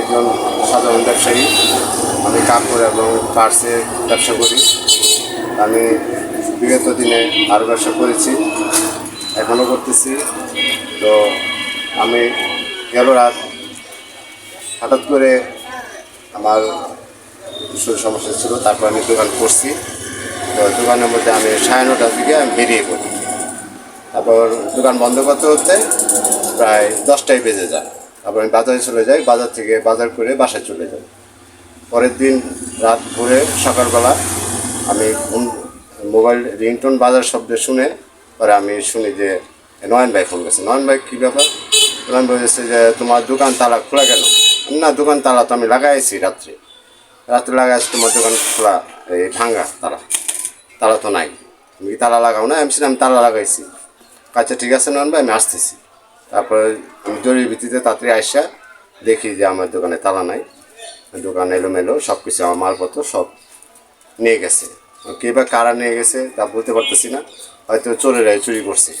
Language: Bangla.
একজন সাধারণ ব্যবসায়ী। আমি কাপড় এবং পার্সের ব্যবসা করি। আমি বিগত দিনে আরও ব্যবসা করেছি এখনও করতেছি। তো আমি গেল রাত হঠাৎ করে আমার শরীর সমস্যা ছিল, তারপর আমি দোকান করছি। তো দোকানের মধ্যে আমি সাড়ে নটার দিকে আমি বেরিয়ে পড়ি। তারপর দোকান বন্ধ করতে করতে প্রায় দশটায় বেজে যায়। তারপর আমি বাজারে চলে যাই, বাজার থেকে বাজার করে বাসায় চলে যাই। পরের দিন রাত ভোরে, সকালবেলা আমি মোবাইল রিংটোন বাজার শব্দ শুনে পরে আমি শুনি যে নয়ন ভাই ফোন করছে। নয়ন ভাই, কী ব্যাপার? নয়ন ভাই বলছে যে, তোমার দোকান তালা খোলা কেন? না, দোকান তালা তো আমি লাগাইছি রাত্রে। রাত্রে লাগাইছি তোমার দোকান খোলা, এই ভাঙ্গা তালা। তালা তো নাই। তুমি তালা লাগাও না? আমি আমি তালা লাগাইছি। আচ্ছা ঠিক আছে নয়ন ভাই, আমি আসতেছি। তারপরে জরির ভিত্তিতে তাড়াতাড়ি আসা দেখি যে আমার দোকানে তালা নাই, দোকান এলোমেলো সব কিছু আমার মালপত্র সব নিয়ে গেছে। কে বা কারা নিয়ে গেছে তা বলতে পারতেছি না, হয়তো চোরেরাই চুরি করছে।